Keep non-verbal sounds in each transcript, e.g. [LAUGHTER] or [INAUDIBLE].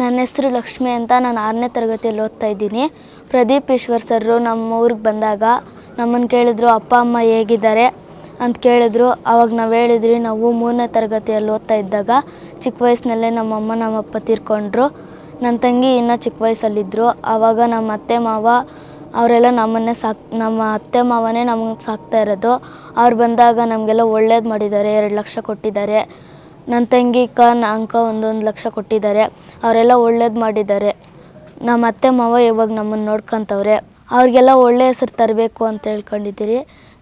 ನನ್ನ ಹೆಸರು ಲಕ್ಷ್ಮಿ ಅಂತ ನಾನು ಆರನೇ ತರಗತಿಯಲ್ಲಿ ಓದ್ತಾ ಇದ್ದೀನಿ. ಪ್ರದೀಪ್ ಈಶ್ವರ್ ಸರ್ರು ನಮ್ಮ ಊರಿಗೆ ಬಂದಾಗ ನಮ್ಮನ್ನು ಕೇಳಿದ್ರು, ಅಪ್ಪ, ಅಮ್ಮ ಹೇಗಿದ್ದಾರೆ? ಅಂತ ಕೇಳಿದ್ರು. ಅವಾಗ ನಾವು ಹೇಳಿದ್ರಿ ನಾವು ಮೂರನೇ ತರಗತಿಯಲ್ಲಿ ಓದ್ತಾ ಇದ್ದಾಗ ಚಿಕ್ಕ ವಯಸ್ಸಿನಲ್ಲೇ ನಮ್ಮಮ್ಮ ನಮ್ಮಪ್ಪ ತೀರ್ಕೊಂಡ್ರು. ನನ್ನ ತಂಗಿ ಇನ್ನೂ ಚಿಕ್ಕ ವಯಸ್ಸಲ್ಲಿದ್ದರು ಆವಾಗ ನಮ್ಮ ಅತ್ತೆ ಮಾವ ಅವರೆಲ್ಲ ನಮ್ಮನ್ನೇ ಸಾಕ್, ನಮ್ಮ ಅತ್ತೆ ಮಾವನೇ ನಮಗೆ ಸಾಕ್ತಾ ಇರೋದು. ಅವ್ರು ಬಂದಾಗ ನಮಗೆಲ್ಲ ಒಳ್ಳೇದು ಮಾಡಿದ್ದಾರೆ, ಎರಡು ಲಕ್ಷ ಕೊಟ್ಟಿದ್ದಾರೆ. ನನ್ನ ತಂಗಿ ಕಾನ್ ಅಂಕ ಒಂದೊಂದು ಲಕ್ಷ ಕೊಟ್ಟಿದ್ದಾರೆ. ಅವರೆಲ್ಲ ಒಳ್ಳೇದು ಮಾಡಿದ್ದಾರೆ. ನಮ್ಮ ಅತ್ತೆ, ಮಾವ ಇವಾಗ ನಮ್ಮನ್ನು ನೋಡ್ಕೊಂತವ್ರೆ. ಅವ್ರಿಗೆಲ್ಲ ಒಳ್ಳೆ ಹೆಸರು ತರಬೇಕು ಅಂತ ಹೇಳ್ಕೊಂಡಿದ್ದೀರಿ.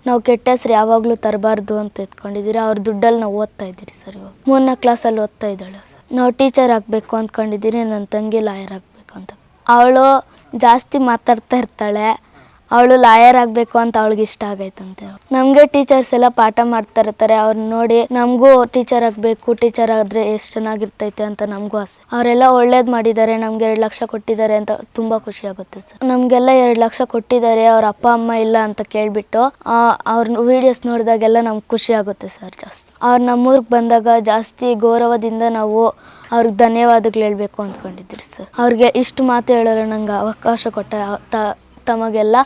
ನಾವು ಕೆಟ್ಟ ಹೆಸ್ರು ಯಾವಾಗಲೂ ತರಬಾರ್ದು ಅಂತ ಎತ್ಕೊಂಡಿದ್ದೀರಿ. ಅವ್ರ ದುಡ್ಡಲ್ಲಿ ನಾವು ಓದ್ತಾ ಇದ್ದೀರಿ ಸರ್ ಇವಾಗ. ಮೂರನೇ ಕ್ಲಾಸಲ್ಲಿ ಓದ್ತಾ ಇದ್ದಾಳೆ ಸರ್. ನಾವು ಟೀಚರ್ ಆಗಬೇಕು ಅಂದ್ಕೊಂಡಿದ್ದೀರಿ ನನ್ನ ತಂಗಿ ಲಾಯರ್ ಆಗಬೇಕು ಅಂತ. ಅವಳು ಜಾಸ್ತಿ ಮಾತಾಡ್ತಾ ಇರ್ತಾಳೆ. ಅವಳು ಲಾಯರ್ ಆಗಬೇಕು ಅಂತ ಅವಳಿಗೆ ಇಷ್ಟ ಆಗೈತಂತೆ. ನಮಗೆ ಟೀಚರ್ಸ್ ಎಲ್ಲ ಪಾಠ ಮಾಡ್ತಾ ಇರ್ತಾರೆ. ಅವ್ರನ್ನ ನೋಡಿ ನಮಗೂ ಟೀಚರ್ ಆಗಬೇಕು, ಟೀಚರ್ ಆದರೆ ಎಷ್ಟು ಚೆನ್ನಾಗಿರ್ತೈತೆ ಅಂತ ನಮಗೂ ಆಸೆ. ಅವರೆಲ್ಲ ಒಳ್ಳೇದು ಮಾಡಿದ್ದಾರೆ, ನಮ್ಗೆ ಎರಡು ಲಕ್ಷ ಕೊಟ್ಟಿದ್ದಾರೆ ಅಂತ ತುಂಬ ಖುಷಿ ಆಗುತ್ತೆ ಸರ್. ನಮಗೆಲ್ಲ ಎರಡು ಲಕ್ಷ ಕೊಟ್ಟಿದ್ದಾರೆ, ಅವ್ರ ಅಪ್ಪ, ಅಮ್ಮ ಇಲ್ಲ ಅಂತ ಕೇಳಿಬಿಟ್ಟು ಅವ್ರ ವೀಡಿಯೋಸ್ ನೋಡಿದಾಗೆಲ್ಲ ನಮ್ಗೆ ಖುಷಿ ಆಗುತ್ತೆ ಸರ್ ಜಾಸ್ತಿ. ಅವ್ರು ನಮ್ಮೂರಿಗೆ ಬಂದಾಗ ಜಾಸ್ತಿ ಗೌರವದಿಂದ ನಾವು ಅವ್ರಿಗೆ ಧನ್ಯವಾದಗಳು ಹೇಳಬೇಕು ಅಂದ್ಕೊಂಡಿದ್ದೀರಿ ಸರ್. ಅವ್ರಿಗೆ ಇಷ್ಟು ಮಾತು ಹೇಳಲು ನಂಗೆ ಅವಕಾಶ ಕೊಟ್ಟ ತಮಗೆಲ್ಲ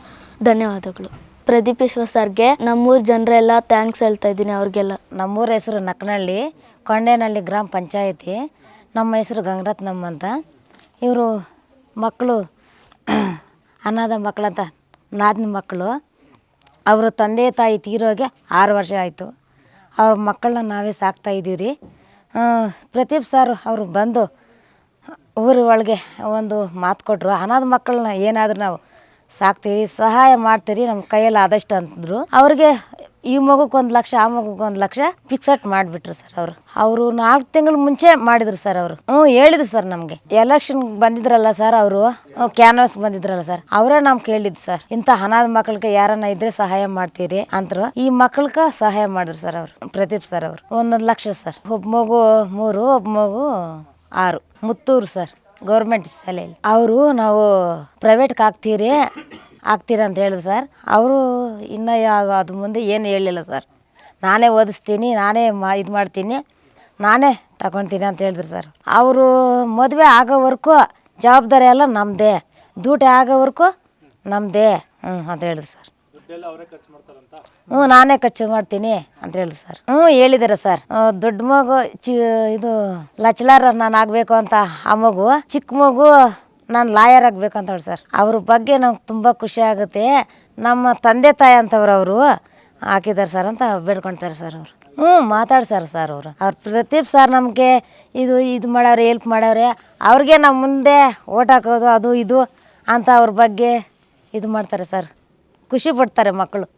ಧನ್ಯವಾದಗಳು. ಪ್ರದೀಪ್ ವಿಶ್ವ ಸರ್ಗೆ ನಮ್ಮೂರು ಜನರೆಲ್ಲ ಥ್ಯಾಂಕ್ಸ್ ಹೇಳ್ತಾ ಇದ್ದೀನಿ ಅವ್ರಿಗೆಲ್ಲ. ನಮ್ಮೂರ ಹೆಸರು ನಕ್ಕನಹಳ್ಳಿ ಕೊಂಡೇನಹಳ್ಳಿ ಗ್ರಾಮ ಪಂಚಾಯತಿ. ನಮ್ಮ ಹೆಸರು ಗಂಗರತ್ನಮ್ಮ ಅಂತ. ಇವರು ಮಕ್ಕಳು, [CLEARS THROAT] ಅನಾಥ ಮಕ್ಕಳಂತ ನಾದಿನ ಮಕ್ಕಳು. ಅವರ ತಂದೆ ತಾಯಿ ತೀರೋಗೆ ಆರು ವರ್ಷ ಆಯಿತು. ಅವ್ರ ಮಕ್ಕಳನ್ನ ನಾವೇ ಸಾಕ್ತಾ ಇದ್ದೀವಿ ಪ್ರದೀಪ್ ಸರ್ ಅವರು ಬಂದು ಊರ ಒಳಗೆ ಒಂದು ಮಾತು ಕೊಟ್ಟರು ಅನಾಥ ಮಕ್ಕಳನ್ನ ಏನಾದರೂ ನಾವು ಸಾಕ್ತೀರಿ, ಸಹಾಯ ಮಾಡ್ತೀರಿ ನಮ್ಮ ಕೈಯಲ್ಲಿ ಆದಷ್ಟು ಅಂತಂದ್ರು. ಅವ್ರಿಗೆ ಈ ಮಗುಗೆ ಒಂದು ಲಕ್ಷ, ಆ ಮಗುಗೆ ಒಂದು ಲಕ್ಷ ಫಿಕ್ಸಡ್ ಮಾಡಿಬಿಟ್ರು ಸರ್ ಅವರು. ಅವರು ನಾಲ್ಕು ತಿಂಗಳ ಮುಂಚೆ ಮಾಡಿದ್ರು ಸರ್ ಅವರು. ಹ್ಞೂ ಹೇಳಿದ್ರು ಸರ್ ನಮಗೆ. ಎಲೆಕ್ಷನ್ ಬಂದಿದ್ರಲ್ಲ ಸರ್ ಅವರು ಕ್ಯಾನ್ವಾಸ್ ಬಂದಿದ್ರಲ್ಲ ಸರ್. ಅವರೇ ನಮ್ಗೆ ಕೇಳಿದ್ದು ಸರ್. ಇಂಥ ಅನಾಥ ಮಕ್ಕಳಿಗೆ ಯಾರನ್ನ ಇದ್ರೆ ಸಹಾಯ ಮಾಡ್ತೀರಿ ಅಂತರು ಈ ಮಕ್ಕಳಿಗೆ ಸಹಾಯ ಮಾಡಿದ್ರು ಸರ್ ಅವರು, ಪ್ರದೀಪ್ ಸರ್ ಅವರು. ಒಂದೊಂದು ಲಕ್ಷ ಸರ್. ಒಬ್ಬ ಮಗು ಮೂರು, ಒಬ್ಬ ಮಗು ಆರು. ಮುತ್ತೂರು ಸರ್. ಗೌರ್ಮೆಂಟ್ ಶಾಲೆಯಲ್ಲಿ. ಅವರು ನಾವು ಪ್ರೈವೇಟ್ಗೆ ಹಾಕ್ತೀರಿ ಹಾಕ್ತೀರಿ ಅಂತ ಹೇಳಿದ್ರು ಸರ್ ಅವರು ಇನ್ನೂ ಯಾವ ಅದು ಮುಂದೆ ಏನು ಹೇಳಿಲ್ಲ ಸರ್ ನಾನೇ ಓದಿಸ್ತೀನಿ, ನಾನೇ ಮಾ ಇದು ಮಾಡ್ತೀನಿ, ನಾನೇ ತಗೊತೀನಿ ಅಂತ ಹೇಳಿದ್ರು ಸರ್ ಅವರು ಮದುವೆ ಆಗೋವರೆಗೂ ಜವಾಬ್ದಾರಿ ಎಲ್ಲ ನಮ್ಮದೇ ಡ್ಯೂಟಿ ಆಗೋವರೆಗೂ ನಮ್ಮದೇ ಹ್ಞೂ ಅಂತ ಹೇಳಿದ್ರು ಸರ್ ಹ್ಞೂ, ನಾನೇ ಖರ್ಚು ಮಾಡ್ತೀನಿ ಅಂತ ಹೇಳಿ ಸರ್. ಹ್ಞೂ, ಹೇಳಿದಾರೆ ಸರ್. ದೊಡ್ಡ ಮಗು, ಚಿ, ಇದು ಲಚ್ಲಾರ ನಾನು ಆಗಬೇಕು ಅಂತ ಆ ಮಗು, ಚಿಕ್ಕ ಮಗು ನಾನು ಲಾಯರ್ ಆಗಬೇಕು ಅಂತ ಹೇಳಿ ಸರ್. ಅವ್ರ ಬಗ್ಗೆ ನಮ್ಗೆ ತುಂಬ ಖುಷಿ ಆಗುತ್ತೆ. ನಮ್ಮ ತಂದೆ ತಾಯಿ ಅಂತವ್ರು ಅವರು ಹಾಕಿದ್ದಾರೆ ಸರ್ ಅಂತ ಬೇಡ್ಕೊಳ್ತಾರೆ ಸರ್ ಅವರು. ಹ್ಞೂ ಮಾತಾಡ್ಸಾರ ಸರ್ ಅವರು. ಅವ್ರ ಪ್ರತೀಪ್ ಸರ್ ನಮಗೆ ಇದು ಇದು ಮಾಡವ್ರೆ ಹೆಲ್ಪ್ ಮಾಡವ್ರೆ ಅವ್ರಿಗೆ ನಮ್ಮ ಮುಂದೆ ಓಟ್ ಹಾಕೋದು, ಅದು, ಇದು ಅಂತ ಅವ್ರ ಬಗ್ಗೆ ಇದು ಮಾಡ್ತಾರೆ ಸರ್. ಖುಷಿ ಪಡ್ತಾರೆ ಮಕ್ಕಳು.